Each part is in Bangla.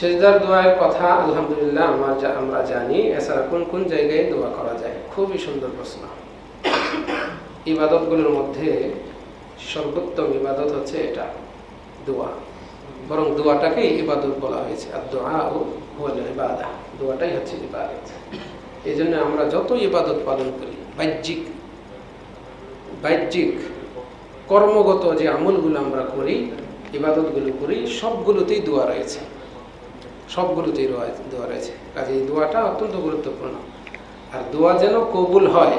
সেজদার দোয়ার কথা আলহামদুলিল্লাহ আমার যা আমরা জানি। এছাড়া কোন কোন জায়গায় দোয়া করা যায়? খুবই সুন্দর প্রশ্ন। ইবাদতগুলোর মধ্যে সর্বোত্তম ইবাদত হচ্ছে এটা, দোয়া। বরং দোয়াটাকেই ইবাদত বলা হয়েছে। আর দোয়া ও হুয়াল ইবাদা। দোয়াটাই হচ্ছে ইবাদত। এই জন্য আমরা যত ইবাদত পালন করি, বাহ্যিক বাহ্যিক, কর্মগত যে আমলগুলো আমরা করি, ইবাদতগুলো করি, সবগুলোতেই দোয়া রয়েছে। সবগুলোতেই দোয়া রয়েছে। কাজে এই দোয়াটা অত্যন্ত গুরুত্বপূর্ণ। আর দোয়া যেন কবুল হয়,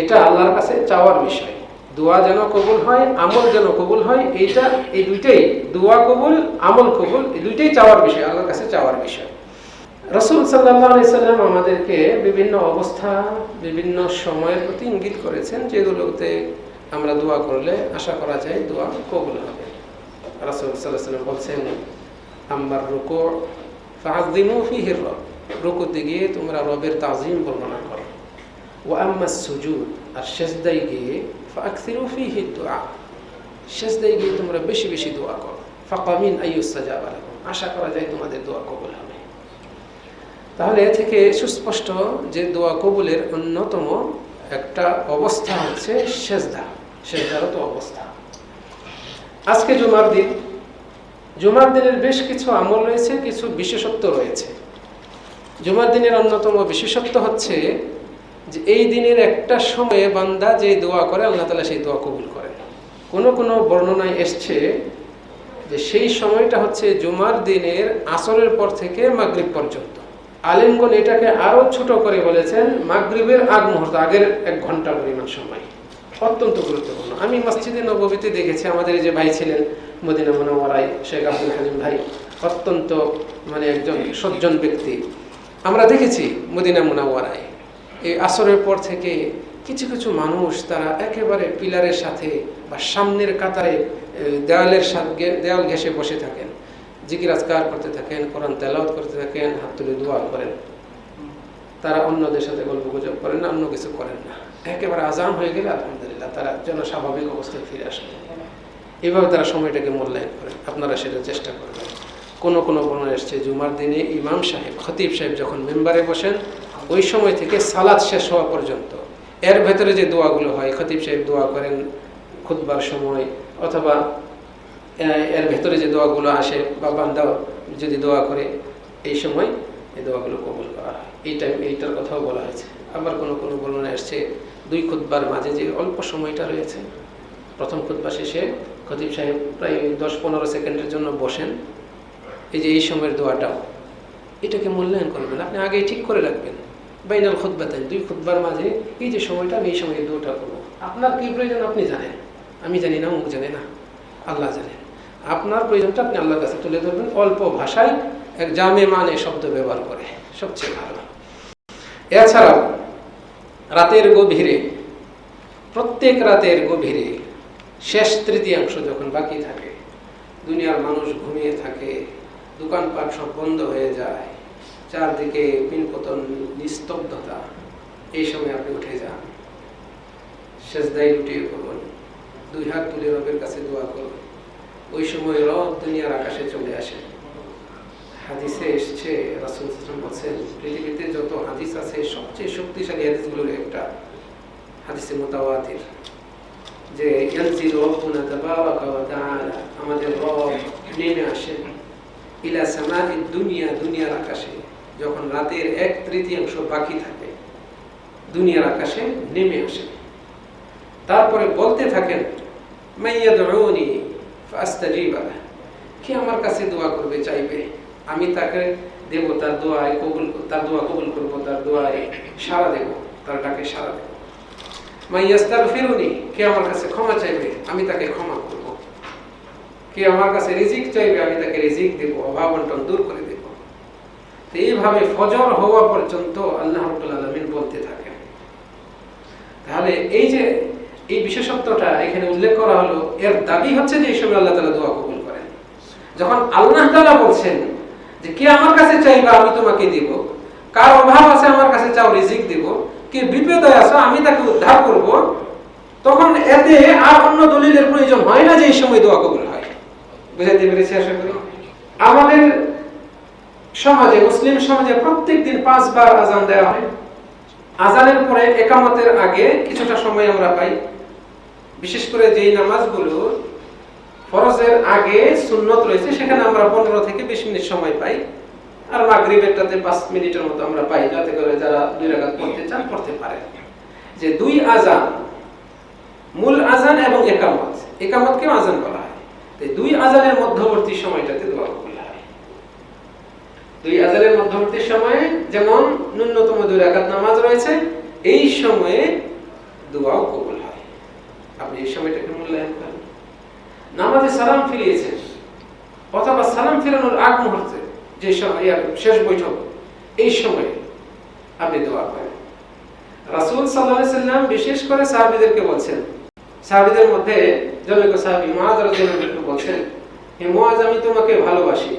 এটা আল্লাহর কাছে চাওয়ার বিষয়। দোয়া যেন কবুল হয়, আমল যেন কবুল হয়, এইটা, এই দুইটাই, দোয়া কবুল, আমল কবুল, এই দুইটাই চাওয়ার বিষয়, আল্লাহর কাছে চাওয়ার বিষয়। রসুল সাল্লাম আমাদেরকে বিভিন্ন অবস্থা, বিভিন্ন সময়ের প্রতি ইঙ্গিত করেছেন যেগুলোতে আমরা দোয়া করলে, আশা করা যায় দোয়া কবুল হবে। রসুল সাল্লাহ সাল্লাম বলছেন আমার রুকো ফাজদিমু ফিহির রুকুতে গিয়ে তোমরা রবের তাজিম বর্ণনা করো। ও আম্মা সুজুদ, আর শেষদাই গিয়ে ফাকসিরু ফিহি দোয়া। শেষদাই গিয়ে তোমরা বেশি বেশি দোয়া করো। ফাকামিন আলাইকুম আশা করা যায় তোমাদের দোয়া কবুল হবে। তাহলে এ থেকে সুস্পষ্ট যে দোয়া কবুলের অন্যতম একটা অবস্থা হচ্ছে সেজদা। সেজদারত অবস্থা। আজকে জুমার দিন জুমার দিনের বেশ কিছু আমল রয়েছে, কিছু বিশেষত্ব রয়েছে। জুমার দিনের অন্যতম বিশেষত্ব হচ্ছে যে এই দিনের একটা সময়ে বান্দা যে দোয়া করে, আল্লাহ তালা সেই দোয়া কবুল করে। কোনো কোনো বর্ণনায় এসছে যে সেই সময়টা হচ্ছে জুমার দিনের আসরের পর থেকে মাগরিব পর্যন্ত। আলিমগণ এটাকে আরও ছোট করে বলেছেন, মাগরিবের আগ মুহূর্ত, আগের এক ঘণ্টা পরিমাণ সময়। অত্যন্ত গুরুত্বপূর্ণ। আমি মসজিদে নববীতে দেখেছি, আমাদের যে ভাই ছিলেন মদিনা মনোয়ারাই শেখ আব্দুল হালিম ভাই অত্যন্ত মানে একজন সজ্জন ব্যক্তি। আমরা দেখেছি মদিনা মোনাওয়ারায়। এই আসরের পর থেকে কিছু কিছু মানুষ তারা একেবারে পিলারের সাথে বা সামনের কাতারে দেওয়ালের সাথে দেওয়াল ঘেসে বসে থাকেন। জিকির আজকার করতে থাকেন, কোরআন তেলাওয়াত করতে থাকেন, হাত তুলে দোয়া করেন। তারা অন্যদের সাথে গল্প গুজব করেন না, অন্য কিছু করেন না। একেবারে আজান হয়ে গেলে আলহামদুলিল্লাহ, তারা যেন স্বাভাবিক অবস্থায় ফিরে আসবে এভাবে তারা সময়টাকে মূল্যায়ন করেন আপনারা সেটা চেষ্টা করবেন। কোনো কোনো বর্ণনা এসছে জুমার দিনে ইমাম সাহেব, খতিব সাহেব যখন মেম্বারে বসেন, ওই সময় থেকে সালাদ শেষ হওয়া পর্যন্ত এর ভেতরে যে দোয়াগুলো হয়, খতিব সাহেব দোয়া করেন খুদবার সময় অথবা এর ভেতরে যে দোয়াগুলো আসে, বা বান্দা যদি দোয়া করে, এই সময় এই দোয়াগুলো কবুল করা হয়। এই টাইম এইটার কথাও বলা হয়েছে। আবার কোনো কোনো বর্ণনা এসছে দুই খুদ্বার মাঝে যে অল্প সময়টা রয়েছে, প্রথম খুদ্া শেষে খতিব সাহেব প্রায় দশ পনেরো সেকেন্ডের জন্য বসেন। এই যে এই সময়ের দোয়াটাও। এটাকে মূল্যায়ন করবেন। আপনি আগেই ঠিক করে রাখবেন। বাইনাল খুদ্বাতেন দুই খুদ্বার মাঝে এই যে সময়টা, আমি এই সময় দোয়াটা করব। আপনার কি প্রয়োজন আপনি জানেন। আমি জানি না মুখ জানে না। আল্লাহ জানেন আপনার প্রয়োজনটা আপনি আল্লাহর কাছে তুলে ধরবেন। অল্প ভাষায় এক জামে মানে শব্দ ব্যবহার করে। সবচেয়ে ভালো। এছাড়াও রাতের গভীরে, প্রত্যেক রাতের গভীরে শেষ তৃতীয়াংশ যখন বাকি থাকে, দুনিয়ার মানুষ ঘুমিয়ে থাকে, দোকানপাট সব বন্ধ হয়ে যায়, চারদিকে পিনপতন, নিস্তব্ধতা, এই সময় আপনি উঠে যান। শেষদাই লুটিয়ে করুন দুই হাত তুলে রবের কাছে দোয়া করুন। ওই সময় রব দুনিয়ার আকাশে চলে আসে। হাদিসে এসছে, রাসুল বলছেন, পৃথিবীতে যত হাদিস আছে, সবচেয়ে শক্তিশালী হাদিসগুলোর একটা, হাদিসে মোতাবাতির যে ইয়ানজিল রব্বুনা তাবারাকা ওয়া তাআলা, আমাদের রব নেমে আসেন ইলা সামাই দুনিয়া, দুনিয়ার আকাশে। যখন রাতের এক তৃতীয়াংশ বাকি থাকে, দুনিয়ার আকাশে নেমে আসেন তারপরে বলতে থাকেন মাইয়াদউনি ফাস্তাজিবা কে আমার কাছে দোয়া করবে, চাইবে? আমি তাকে দেব, তার দোয়ায় কবুল তার দোয়া কবুল করব, তার দোয়ায় সাড়া দেব, তার ডাকে সাড়া দেব। মাইয়াস্তার ফিরুনি কে আমার কাছে ক্ষমা চাইবে, আমি তাকে ক্ষমা করব। কে আমার কাছে রিজিক চাইবে, আমি তাকে রিজিক দেব, অভাব অন্টন দূর করে দেব। এইভাবে ফজর হওয়া পর্যন্ত আল্লাহ আলমিন বলতে থাকেন। তাহলে এই যে, এই বিশেষত্বটা এখানে উল্লেখ করা হলো, এর দাবি হচ্ছে যে এই সময় আল্লাহ তালা দোয়া কবুল করেন। যখন আল্লাহ তালা বলছেন যে কে আমার কাছে চাইবা, আমি তোমাকে দিব। কার অভাব আছে, আমার কাছে চাও, রিজিক দিব। কে বিপদে আমি তাকে এতে আর অন্য দলিলের প্রয়োজন হয় না যে এই সময় দোয়া কবুল হয়। বুঝাইতে পেরেছি আশা করি? আমাদের সমাজে, মুসলিম সমাজে প্রত্যেক দিন পাঁচবার আজান দেওয়া হয়। আজানের পরে একামতের আগে কিছুটা সময় আমরা পাই। বিশেষ করে যেই নামাজগুলো ফরজের আগে সুন্নত রয়েছে, সেখানে আমরা পনেরো থেকে বিশ মিনিট সময় পাই। আর মাগরিবেরটাতে পাঁচ মিনিটের মতো আমরা পাই, যাতে করে যারা দুই রাকাত পড়তে চান, পড়তে পারে যে দুই আজান মূল আজান এবং একামত। একামতকেও আজান বলা হয়। দুই আজানের মধ্যবর্তী সময়টাতে দোয়া কবুল হয়। দুই আজানের মধ্যবর্তী সময়ে যেমন ন্যূনতম দুই রাকাত নামাজ রয়েছে, এই সময়ে দোয়াও কবুল হয়। আপনি এই সময়টাকে মূল্যায়ন করেন। নামাজে সালাম ফিরিয়েছেন। অথবা সালাম ফেরানোর আগ মুহূর্তে যে সময় শেষ বৈঠক, এই সময়ে আপনি দোয়া করেন। রাসূল আলাইহি সাল্লাম বিশেষ করে সাহাবীদেরকে বলছেন সাহাবীদের মধ্যে জনৈক সাহাবী রাদিয়াল্লাহু আনহু বলছেন, হে মুআয আমি তোমাকে ভালোবাসি।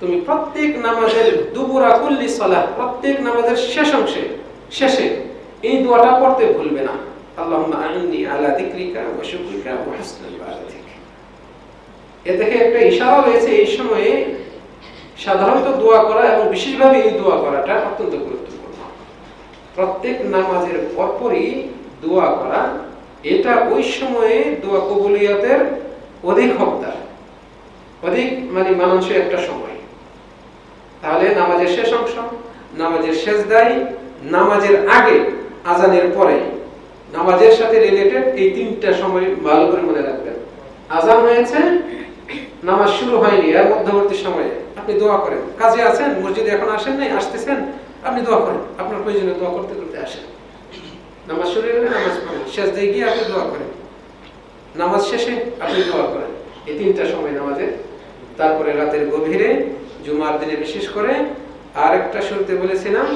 তুমি প্রত্যেক নামাজের দুপুরা কুল্লি সালাহ, প্রত্যেক নামাজের শেষ অংশে, শেষে এই দোয়াটা পড়তে ভুলবে না। এ থেকে একটা ইশারা রয়েছে এই সময়ে সাধারণত দোয়া করা এবং বিশেষভাবে এই দোয়া করাটা অত্যন্ত গুরুত্বপূর্ণ। প্রত্যেক নামাজের পরপরই দোয়া করা এটা ওই সময়ে দোয়া কবুলিয়াতের অধিক হকদার। অধিক মানে মানানসই একটা সময়। তাহলে নামাজের শেষ অংশ, নামাজের শেষ দায় নামাজের আগে, আজানের পরে, নামাজের সাথে রিলেটেড এই তিনটা সময় ভালো করে মনে রাখবেন। আজান হয়েছে, নামাজ শুরু হয়নি এর মধ্যবর্তী সময়ে। আপনি দোয়া করেন। কাজে আছেন? মসজিদে এখন আসেন নাই? আসতেছেন? আপনি দোয়া করেন। আপনার প্রয়োজনে দোয়া করতে করতে আসেন। নামাজ শুরু হলে নামাজ পড়েন শেষ দিয়ে গিয়ে আপনি দোয়া করেন। নামাজ শেষে আপনি দোয়া করেন। এই তিনটা সময় নামাজে। তারপরে রাতের গভীরে জুমার দিনে বিশেষ করে আর একটা শুরুতে বলেছিলাম।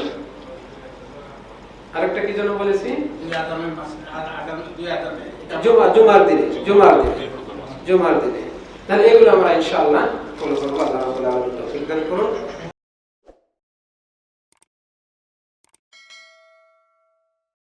আরেকটা কি যেন বলেছি? জুমা জুমার দিনে জুমার দিনে জুমার দিনে। তাহলে এগুলো আমরা ইনশাআল্লাহ ফলো করব। আল্লাহ রাব্বুল তৌফিক দান করুন।